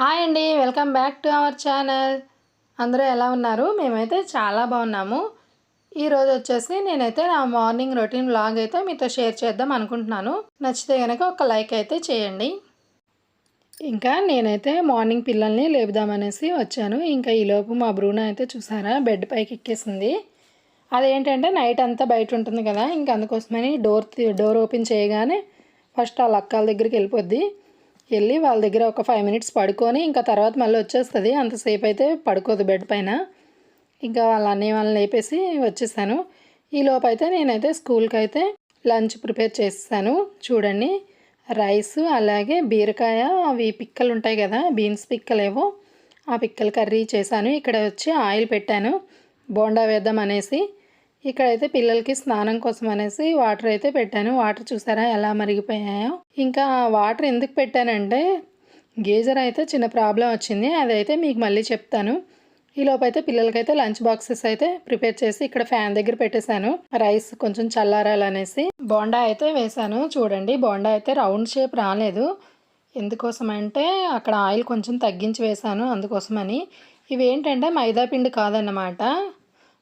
Hi అండి welcome back to our channel. అందరూ ఎలా ఉన్నారు? మేమైతే చాలా బాగున్నాము. ఈరోజు వచ్చేసి నేనైతే నా మార్నింగ్ రొటీన్ బ్లాగ్ అయితే మీతో షేర్ చేద్దాం అనుకుంటున్నాను. నచ్చితే కనుక ఒక లైక్ అయితే చేయండి. ఇంకా నేనైతే మార్నింగ్ పిల్లల్ని లేపుదామనేసి వచ్చాను. ఇంకా ఈలోపు మా బ్రూన అయితే చూసారా బెడ్ పైకి ఎక్కేసింది. అదేంటంటే నైట్ అంతా బయట ఉంటుంది కదా ఇంకా అందుకోసమని డోర్ డోర్ ఓపెన్ చేయగానే ఫస్ట్ వాళ్ళ అక్కల దగ్గరికి వెళ్ళిపోద్ది. వెళ్ళి వాళ్ళ దగ్గర ఒక ఫైవ్ మినిట్స్ పడుకొని ఇంకా తర్వాత మళ్ళీ వచ్చేస్తుంది. అంతసేపు అయితే పడుకోదు బెడ్ పైన. ఇంకా వాళ్ళ అన్నయ్య వాళ్ళని లేపేసి వచ్చేసాను. ఈ లోపు అయితే నేనైతే స్కూల్కి అయితే లంచ్ ప్రిపేర్ చేస్తాను చూడండి రైస్ అలాగే బీరకాయ అవి పిక్కలు ఉంటాయి కదా బీన్స్ పిక్కలేవో ఆ పిక్కల కర్రీ చేశాను. ఇక్కడ వచ్చి ఆయిల్ పెట్టాను. బోండా వేద్దాం అనేసి. ఇక్కడైతే పిల్లలకి స్నానం కోసం అనేసి వాటర్ అయితే పెట్టాను. వాటర్ చూసారా ఎలా మరిగిపోయాయో? ఇంకా వాటర్ ఎందుకు పెట్టానంటే గీజర్ అయితే చిన్న ప్రాబ్లం వచ్చింది. అదైతే మీకు మళ్ళీ చెప్తాను. ఈ లోపైతే పిల్లలకైతే లంచ్ బాక్సెస్ అయితే ప్రిపేర్ చేసి ఇక్కడ ఫ్యాన్ దగ్గర పెట్టేశాను. రైస్ కొంచెం చల్లారాలనేసి బోండా అయితే వేశాను. చూడండి బోండా అయితే రౌండ్ షేప్ రాలేదు. ఎందుకోసం అంటే అక్కడ ఆయిల్ కొంచెం తగ్గించి వేశాను అందుకోసమని. ఇవేంటంటే మైదా పిండి కాదన్నమాట.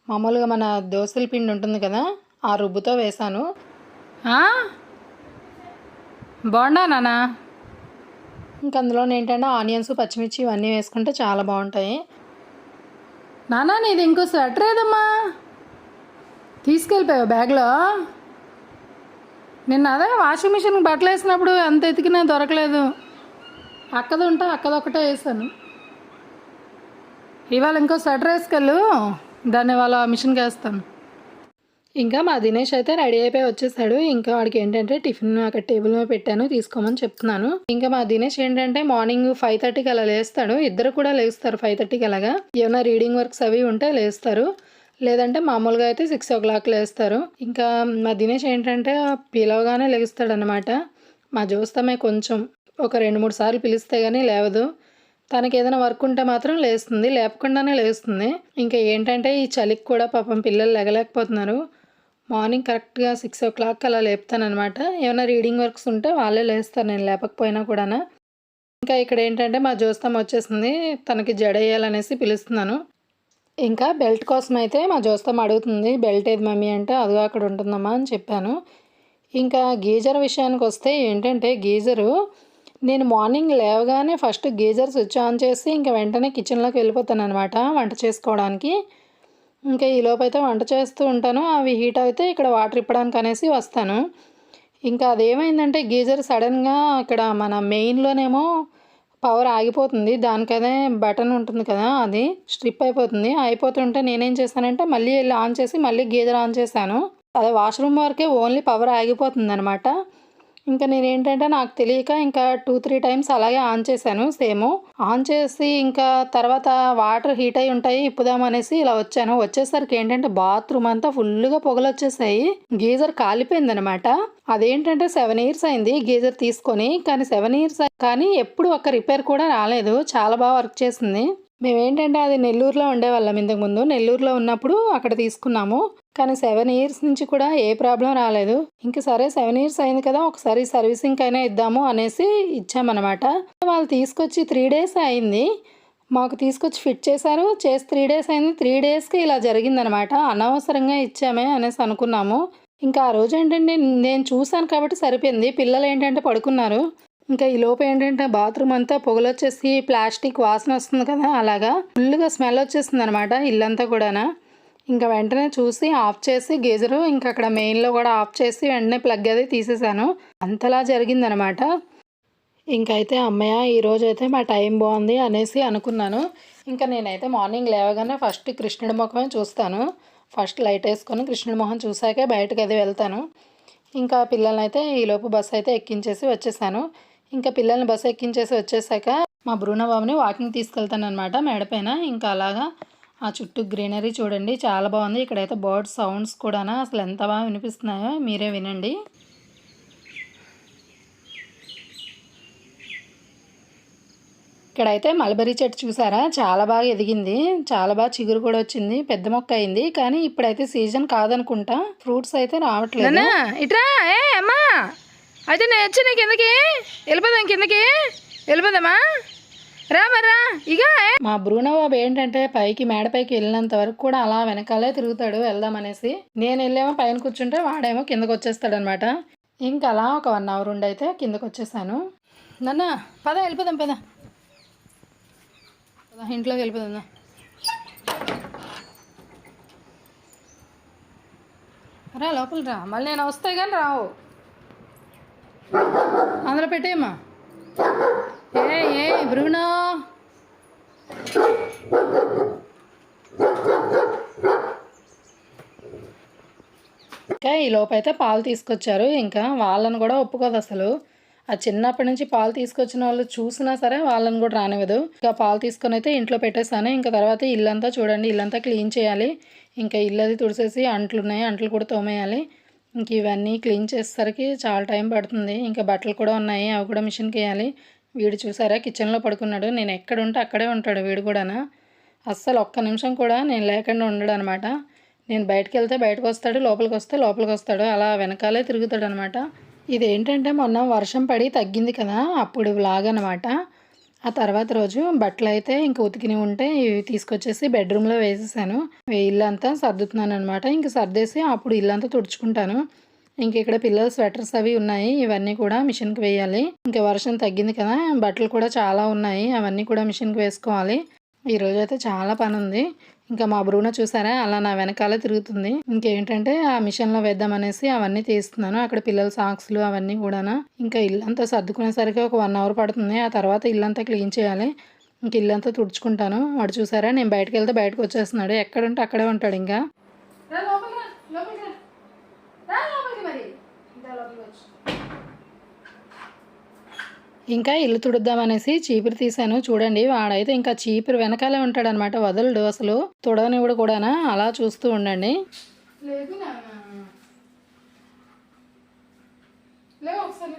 మామూలుగా మన దోశల పిండి ఉంటుంది కదా ఆ రుబ్బుతో వేశాను బోండా నానా ఇంక అందులో ఏంటంటే ఆనియన్స్ పచ్చిమిర్చి ఇవన్నీ వేసుకుంటే చాలా బాగుంటాయి. నానా నీది ఇంకో స్వెటర్ ఏదమ్మా? తీసుకెళ్ళిపోయావు బ్యాగ్లో? నిన్న అదే వాషింగ్ మిషన్ బట్టలు వేసినప్పుడు ఎంత ఎతికినా దొరకలేదు. అక్కది ఉంటే అక్కది ఒకటే వేసాను. ఇవాళ ఇంకో స్వెటర్ వేసుకెళ్ళు. దాన్ని వాళ్ళ మిషన్కి వేస్తాను ఇంకా మా దినేష్ అయితే రెడీ అయిపోయి వచ్చేసాడు. ఇంకా వాడికి ఏంటంటే టిఫిన్ అక్కడ టేబుల్ మీద పెట్టాను తీసుకోమని చెప్తున్నాను. ఇంకా మా దినేష్ ఏంటంటే మార్నింగ్ ఫైవ్ థర్టీకి అలా లేస్తాడు. ఇద్దరు కూడా లేస్తారు ఫైవ్ థర్టీకి అలాగా. ఏమైనా రీడింగ్ వర్క్స్ అవి ఉంటే లేస్తారు. లేదంటే మామూలుగా అయితే సిక్స్ ఓ క్లాక్ లేస్తారు. ఇంకా మా దినేష్ ఏంటంటే పిలవగానే లేస్తాడనమాట మా జోస్తమే కొంచెం ఒక రెండు మూడు సార్లు పిలిస్తే కానీ లేవదు. తనకి ఏదైనా వర్క్ ఉంటే మాత్రం లేస్తుంది లేపకుండానే లేస్తుంది. ఇంకా ఏంటంటే ఈ చలికి కూడా పాపం పిల్లలు లెగలేకపోతున్నారు. మార్నింగ్ కరెక్ట్గా సిక్స్ ఓ క్లాక్ అలా లేపుతానమాట ఏమైనా రీడింగ్ వర్క్స్ ఉంటే వాళ్ళే లేస్తారు నేను లేపకపోయినా కూడా ఇంకా ఇక్కడ ఏంటంటే మా జోస్తమ్మ వచ్చేసింది తనకి జడ వేయాలనేసి పిలుస్తున్నాను. ఇంకా బెల్ట్ కోసం అయితే మా జోస్తమ్మ అడుగుతుంది బెల్ట్ ఏది మమ్మీ? అంటే అదిగో అక్కడ ఉంటుందమ్మా అని చెప్పాను. ఇంకా గీజర్ విషయానికి వస్తే ఏంటంటే గీజరు నేను మార్నింగ్ లేవగానే ఫస్ట్ గీజర్ స్విచ్ ఆన్ చేసి ఇంకా వెంటనే కిచెన్లోకి వెళ్ళిపోతాను అనమాట వంట చేసుకోవడానికి. ఇంకా ఈ అయితే వంట చేస్తూ ఉంటాను. అవి హీట్ అయితే ఇక్కడ వాటర్ ఇప్పడానికి అనేసి వస్తాను. ఇంకా అదేమైందంటే గీజర్ సడన్గా ఇక్కడ మన మెయిన్లోనేమో పవర్ ఆగిపోతుంది. దానికదే బటన్ ఉంటుంది కదా అది స్ట్రిప్ అయిపోతుంది. అయిపోతుంటే నేనేం చేశానంటే మళ్ళీ వెళ్ళి ఆన్ చేసి మళ్ళీ గీజర్ ఆన్ చేశాను. అదే వాష్రూమ్ వరకే ఓన్లీ పవర్ ఆగిపోతుంది అనమాట ఇంకా నేను ఏంటంటే నాకు తెలియక ఇంకా టూ త్రీ టైమ్స్ అలాగే ఆన్ చేశాను సేమ్. ఆన్ చేసి ఇంకా తర్వాత వాటర్ హీట్ అయి ఉంటాయి ఇప్పుదామనేసి ఇలా వచ్చాను. వచ్చేసరికి ఏంటంటే బాత్రూమ్ అంతా ఫుల్గా పొగలు వచ్చేసాయి. గీజర్ కాలిపోయిందనమాట అదేంటంటే సెవెన్ ఇయర్స్ అయింది గీజర్ తీసుకొని కానీ సెవెన్ ఇయర్స్ కానీ ఎప్పుడు ఒక్క రిపేర్ కూడా రాలేదు. చాలా బాగా వర్క్ చేసింది. మేమేంటంటే అది నెల్లూరులో ఉండేవాళ్ళం ఇంతకుముందు. నెల్లూరులో ఉన్నప్పుడు అక్కడ తీసుకున్నాము. కానీ సెవెన్ ఇయర్స్ నుంచి కూడా ఏ ప్రాబ్లం రాలేదు. ఇంక సరే సెవెన్ ఇయర్స్ అయింది కదా ఒకసారి సర్వీసింగ్ అయినా ఇద్దాము అనేసి ఇచ్చామన్నమాట. వాళ్ళు తీసుకొచ్చి త్రీ డేస్ అయింది. మాకు తీసుకొచ్చి ఫిట్ చేశారు. చేసి త్రీ డేస్ అయింది. త్రీ డేస్కి ఇలా జరిగిందనమాట అనవసరంగా ఇచ్చామే అనేసి అనుకున్నాము. ఇంకా ఆ రోజు ఏంటంటే నేను చూశాను కాబట్టి సరిపోయింది. పిల్లలు ఏంటంటే పడుకున్నారు. ఇంకా ఈ లోపు ఏంటంటే బాత్రూమ్ అంతా పొగలొచ్చేసి ప్లాస్టిక్ వాసన వస్తుంది కదా అలాగా ఫుల్గా స్మెల్ వచ్చేస్తుంది అనమాట ఇల్లంతా కూడానా. ఇంకా వెంటనే చూసి ఆఫ్ చేసి గీజరు ఇంకా అక్కడ మెయిన్లో కూడా ఆఫ్ చేసి వెంటనే ప్లగ్ అది తీసేసాను. అంతలా జరిగిందనమాట ఇంకైతే అమ్మయ్య ఈరోజు అయితే మా టైం బాగుంది అనేసి అనుకున్నాను. ఇంకా నేనైతే మార్నింగ్ లేవగానే ఫస్ట్ కృష్ణుడి ముఖమే చూస్తాను. ఫస్ట్ లైట్ వేసుకొని కృష్ణుడి మొహం చూసాకే బయటకు అది వెళ్తాను. ఇంకా పిల్లల్ని అయితే ఈలోపు బస్సు అయితే ఎక్కించేసి వచ్చేసాను. ఇంకా పిల్లల్ని బస్సు ఎక్కించేసి వచ్చేసాక మా బాబుని వాకింగ్ తీసుకెళ్తాను అనమాట మేడపైన ఇంకా అలాగా ఆ చుట్టూ గ్రీనరీ చూడండి చాలా బాగుంది. ఇక్కడైతే బర్డ్ సౌండ్స్ కూడా అసలు ఎంత బాగా వినిపిస్తున్నాయో మీరే వినండి. ఇక్కడైతే మల్బరీ చెట్టు చూసారా? చాలా బాగా ఎదిగింది చాలా బాగా చిగురు కూడా వచ్చింది పెద్ద మొక్క అయింది. కానీ ఇప్పుడైతే సీజన్ కాదనుకుంటా ఫ్రూట్స్ అయితే రావట్లేదు. ఇట్రా ఏ అమ్మా! అయితే నేను వచ్చాను కిందకి వెళ్ళిపోదాం కిందకి వెళ్ళిపోదామా? రా మర్రా ఇక మా బ్రూనో బాబు ఏంటంటే పైకి మేడ పైకి వెళ్ళినంత వరకు కూడా అలా వెనకాలే తిరుగుతాడు వెళ్దామనేసి నేను వెళ్ళేమో పైన కూర్చుంటే వాడేమో కిందకు వచ్చేస్తాడు అనమాట ఇంకా అలా ఒక వన్ అవర్ ఉండి అయితే కిందకు వచ్చేసాను. నాన్న పద వెళ్ళిపోదాం పద. పద ఇంట్లోకి వెళ్ళిపోదాం రా లోపల రా. మళ్ళీ నేను వస్తే కానీ రావు. అందులో పెట్టేయమ్మా. ఏ ఏ బ్రూనో. ఇంకా ఈ లోపైతే పాలు తీసుకొచ్చారు. ఇంకా వాళ్ళని కూడా ఒప్పుకోదు అసలు. ఆ చిన్నప్పటి నుంచి పాలు తీసుకొచ్చిన వాళ్ళు చూసినా సరే వాళ్ళని కూడా రానివ్వదు. ఇంకా పాలు తీసుకొని అయితే ఇంట్లో పెట్టేసాను ఇంకా తర్వాత ఇల్లంతా చూడండి ఇల్లంతా క్లీన్ చేయాలి. ఇంకా ఇల్లు అది తుడిసేసి అంట్లు ఉన్నాయి అంట్లు కూడా తోమేయాలి. ఇంక ఇవన్నీ క్లీన్ చేసేసరికి చాలా టైం పడుతుంది. ఇంకా బట్టలు కూడా ఉన్నాయి. అవి కూడా మిషన్కి వేయాలి. వీడు చూసారా? కిచెన్లో పడుకున్నాడు. నేను ఎక్కడ ఉంటే అక్కడే ఉంటాడు వీడు కూడానా? అస్సలు ఒక్క నిమిషం కూడా నేను లేకుండా ఉండడు అనమాట నేను బయటకు వెళ్తే బయటకు వస్తాడు లోపలికి వస్తే లోపలికి వస్తాడు. అలా వెనకాలే తిరుగుతాడు అనమాట ఇది ఏంటంటే మొన్న వర్షం పడి తగ్గింది కదా? అప్పుడు లాగనమాట ఆ తర్వాత రోజు బట్టలు అయితే ఇంక ఉతికినవి ఉంటే ఇవి తీసుకొచ్చేసి బెడ్రూమ్లో వేసేసాను. ఇల్లంతా సర్దుతున్నాను అనమాట ఇంక సర్దేసి అప్పుడు ఇల్లంతా తుడుచుకుంటాను. ఇంక ఇక్కడ పిల్లల స్వెటర్స్ అవి ఉన్నాయి. ఇవన్నీ కూడా మిషన్కి వేయాలి. ఇంకా వర్షం తగ్గింది కదా బట్టలు కూడా చాలా ఉన్నాయి. అవన్నీ కూడా మిషన్కి వేసుకోవాలి. ఈ అయితే చాలా పని ఉంది ఇంకా మా బ్రూన చూసారా? అలా నా వెనకాల తిరుగుతుంది. ఇంకేంటంటే ఆ మిషన్లో వేద్దామనేసి అవన్నీ తీస్తున్నాను. అక్కడ పిల్లల సాక్స్లు అవన్నీ కూడాను. ఇంకా ఇల్లంతా సర్దుకునేసరికి ఒక వన్ అవర్ పడుతుంది. ఆ తర్వాత ఇల్లంతా క్లీన్ చేయాలి. ఇంక ఇల్లంతా తుడుచుకుంటాను. వాడు చూసారా? నేను బయటకు వెళ్తే బయటకు వచ్చేస్తున్నాడు. ఎక్కడుంటే అక్కడే ఉంటాడు ఇంకా. ఇంకా ఇంకా ఇల్లు తుడుద్దామనేసి చీపురు తీశాను. చూడండి వాడైతే ఇంకా చీపురు వెనకాలే ఉంటాడనమాట వదలుడు వదలడు అసలు. తుడవనివుడు కూడానా? అలా చూస్తూ ఉండండి. లేదు ఒకసారి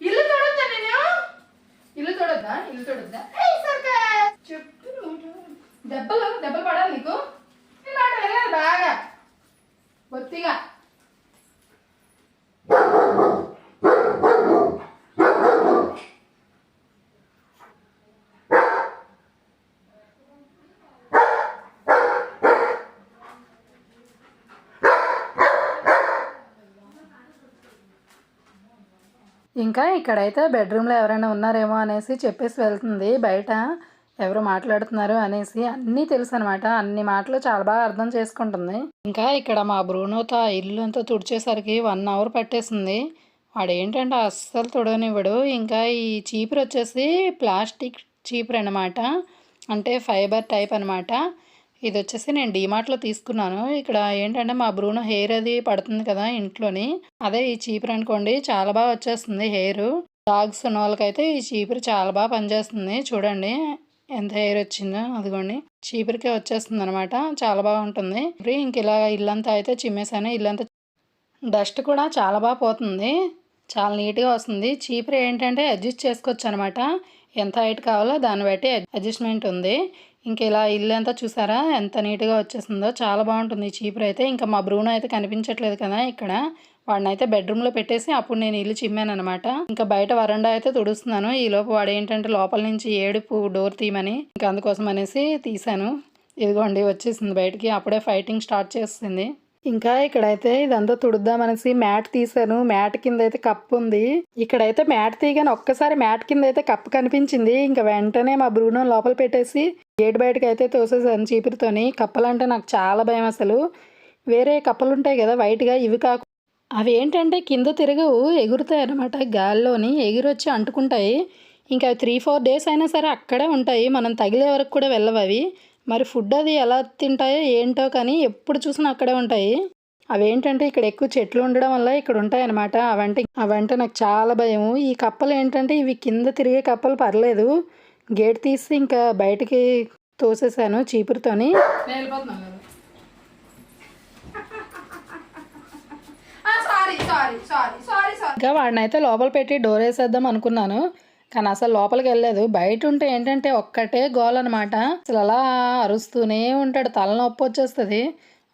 ఇల్లు తొడొద్దా నేను ఇల్లు తొడొద్దా ఇల్లు తొడొద్దా ఏయ్ సర్కార్ చెప్పు దెబ్బలు దెబ్బలు పడాలి నీకు నేను అటు వెళ్ళాలి బాగా బొత్తిగా ఇంకా ఇక్కడైతే బెడ్రూమ్లో ఎవరైనా ఉన్నారేమో అనేసి చెప్పేసి వెళ్తుంది. బయట ఎవరు మాట్లాడుతున్నారు అనేసి అన్నీ తెలుసు అనమాట అన్ని మాటలు చాలా బాగా అర్థం చేసుకుంటుంది. ఇంకా ఇక్కడ మా బ్రూనోతో ఆ ఇల్లు అంతా తుడిచేసరికి వన్ అవర్ పట్టేసింది. వాడు ఏంటంటే అస్సలు తుడవనివ్వడు. ఇంకా ఈ చీపురు వచ్చేసి ప్లాస్టిక్ చీపురు అనమాట అంటే ఫైబర్ టైప్ అనమాట ఇది వచ్చేసి నేను డీమార్ట్లో తీసుకున్నాను. ఇక్కడ ఏంటంటే మా బ్రూన్ హెయిర్ అది పడుతుంది కదా ఇంట్లోని. అదే ఈ చీపురు అనుకోండి చాలా బాగా వచ్చేస్తుంది హెయిర్. డాగ్స్ ఉన్న వాళ్ళకైతే ఈ చీపురు చాలా బాగా పనిచేస్తుంది. చూడండి ఎంత హెయిర్ వచ్చిందో అదిగోండి. చీపురికే వచ్చేస్తుంది అనమాట చాలా బాగా ఉంటుంది. ఇంక ఇలా ఇల్లంతా అయితే చిమ్మేసాను ఇల్లంతా డస్ట్ కూడా చాలా బాగా పోతుంది. చాలా నీట్గా వస్తుంది. చీపురు ఏంటంటే అడ్జస్ట్ చేసుకోవచ్చు అనమాట ఎంత హైట్ కావాలో దాన్ని బట్టి అడ్జస్ట్మెంట్ ఉంది. ఇంక ఇలా ఇల్లు అంతా చూసారా? ఎంత నీట్గా వచ్చేసిందో. చాలా బాగుంటుంది ఈ చీపురు అయితే. ఇంకా మా బ్రూనో అయితే కనిపించట్లేదు కదా ఇక్కడ. వాడిని అయితే బెడ్రూమ్లో పెట్టేసి అప్పుడు నేను ఇల్లు చిమ్మాను అనమాట ఇంకా బయట వరండా అయితే తుడుస్తున్నాను. ఈ లోపు వాడు ఏంటంటే లోపల నుంచి ఏడుపు డోర్ తీయమని ఇంకా అందుకోసం అనేసి తీశాను. ఇదిగోండి వచ్చేసింది బయటికి. అప్పుడే ఫైటింగ్ స్టార్ట్ చేస్తుంది. ఇంకా ఇక్కడైతే ఇదంతా తుడుద్దామనేసి మ్యాట్ తీసాను మ్యాట్ కింద అయితే కప్పు ఉంది. ఇక్కడైతే మ్యాట్ తీయగానే ఒక్కసారి మ్యాట్ కింద అయితే కప్పు కనిపించింది. ఇంకా వెంటనే మా బ్రూనో లోపల పెట్టేసి గేట్ బయటకు అయితే తోసేసాను చీపురుతోని. కప్పలంటే నాకు చాలా భయం అసలు. వేరే కప్పలు ఉంటాయి కదా వైట్గా ఇవి కాకు. అవి ఏంటంటే కింద తిరగవు ఎగురుతాయి అనమాట గాల్లోని ఎగిరొచ్చి అంటుకుంటాయి. ఇంకా త్రీ ఫోర్ డేస్ అయినా సరే అక్కడే ఉంటాయి. మనం తగిలే వరకు కూడా వెళ్ళవు అవి. మరి ఫుడ్ అది ఎలా తింటాయో ఏంటో కానీ ఎప్పుడు చూసినా అక్కడే ఉంటాయి. అవేంటంటే ఇక్కడ ఎక్కువ చెట్లు ఉండడం వల్ల ఇక్కడ ఉంటాయి అనమాట అవంటే అవంటే నాకు చాలా భయం ఈ కప్పలు ఏంటంటే ఇవి కింద తిరిగే కప్పలు పర్లేదు. గేట్ తీసి ఇంకా బయటికి తోసేసాను చీపురుతోని. ఇంకా వాడిని అయితే లోపల పెట్టి డోర్ వేసేద్దాం అనుకున్నాను. కానీ అసలు లోపలికి వెళ్ళలేదు. బయట ఉంటే ఏంటంటే ఒక్కటే గోల్ అనమాట అసలు అలా అరుస్తూనే ఉంటాడు. తలనొప్పి వచ్చేస్తుంది.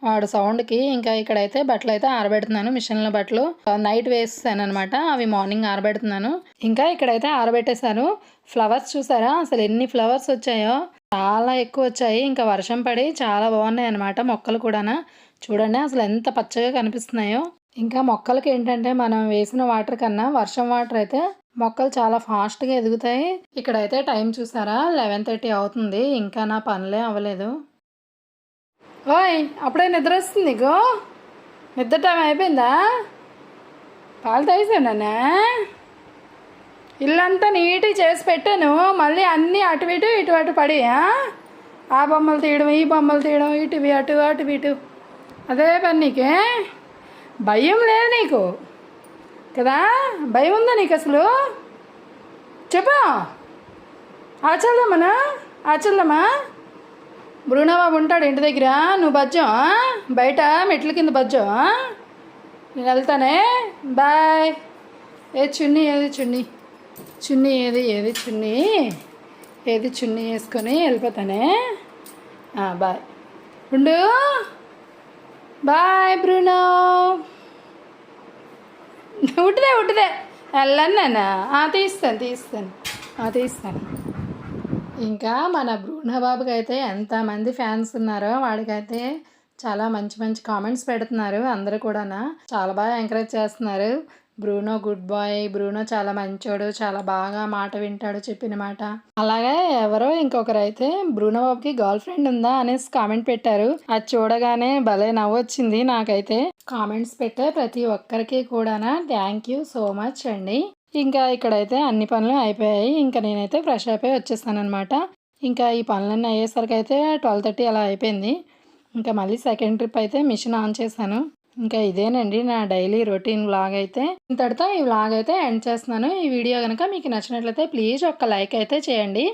వాడు సౌండ్కి ఇంకా ఇక్కడైతే బట్టలు అయితే ఆరబెడుతున్నాను మిషన్ల బట్టలు. నైట్ వేస్తాను అనమాట అవి మార్నింగ్ ఆరబెడుతున్నాను. ఇంకా ఇక్కడైతే ఆరబెట్టేశాను ఫ్లవర్స్ చూసారా? అసలు ఎన్ని ఫ్లవర్స్ వచ్చాయో? చాలా ఎక్కువ వచ్చాయి. ఇంకా వర్షం పడి చాలా బాగున్నాయి అనమాట మొక్కలు కూడా చూడండి అసలు ఎంత పచ్చగా కనిపిస్తున్నాయో. ఇంకా మొక్కలకి ఏంటంటే మనం వేసిన వాటర్ కన్నా వర్షం వాటర్ అయితే మొక్కలు చాలా ఫాస్ట్గా ఎదుగుతాయి. ఇక్కడైతే టైం చూసారా? లెవెన్ థర్టీ అవుతుంది. ఇంకా నా పనులే అవ్వలేదు. ఓయ్ అప్పుడే నిద్ర వస్తుంది నీకు నిద్ర టైం అయిపోయిందా? పాలు తాగిసానా ఇల్లంతా నీట్గా చేసి పెట్టాను మళ్ళీ అన్నీ అటు ఇటు ఇటు అటు పడి ఆ? ఆ బొమ్మలు తీయడం ఈ బొమ్మలు తీయడం ఇటువి అటు అటు ఇటు. అదే పని నీకే? భయం లేదు నీకు? కదా? భయం ఉందా నీకు అసలు? చెప్పా. ఆచల్దామనా? ఆచల్దామా? బృణబాబు ఉంటాడు ఇంటి దగ్గర. నువ్వు బజ్జం బయట మెట్ల కింద బజ్జం నేను వెళ్తానే. బాయ్. ఏ చున్నీ ఏది చున్నీ? చున్నీ ఏది ఏది చున్నీ? ఏది చున్నీ వేసుకొని వెళ్ళిపోతానే. బాయ్. ఉండు. Bye Bruno. ఉట్టుదే ఉట్టుదే. వెళ్ళను నాన్న తీస్తాను తీస్తాను. తీస్తాను. ఇంకా మన బ్రూనో బాబుకి అయితే ఎంతమంది ఫ్యాన్స్ ఉన్నారో వాడికైతే చాలా మంచి మంచి కామెంట్స్ పెడుతున్నారు అందరూ కూడా చాలా బాగా ఎంకరేజ్ చేస్తున్నారు. బ్రూనో గుడ్ బాయ్ బ్రూనో చాలా మంచోడు చాలా బాగా మాట వింటాడు చెప్పిన మాట. అలాగే ఎవరో ఇంకొకరు అయితే బ్రూనో బాబుకి గర్ల్ ఫ్రెండ్ ఉందా అనేసి కామెంట్ పెట్టారు. అది చూడగానే భలే నవ్వొచ్చింది నాకైతే. కామెంట్స్ పెట్టే ప్రతి ఒక్కరికి కూడా థ్యాంక్ యూ సో మచ్ అండి. ఇంకా ఇక్కడైతే అన్ని పనులు అయిపోయాయి. ఇంకా నేనైతే ఫ్రెష్ అయిపోయి వచ్చేసాను అనమాట ఇంకా ఈ పనులన్నీ అయ్యేసరికి అయితే ట్వెల్వ్ థర్టీ అలా అయిపోయింది. ఇంకా మళ్ళీ సెకండ్ ట్రిప్ అయితే మిషన్ ఆన్ చేశాను. ఇంకా ఇదేనండి నా డైలీ రొటీన్ వ్లాగ్ అయితే. ఇంతటితో ఈ వ్లాగ్ అయితే ఎండ్ చేస్తున్నాను. ఈ వీడియో కనుక మీకు నచ్చినట్లయితే ప్లీజ్ ఒక్క లైక్ అయితే చేయండి.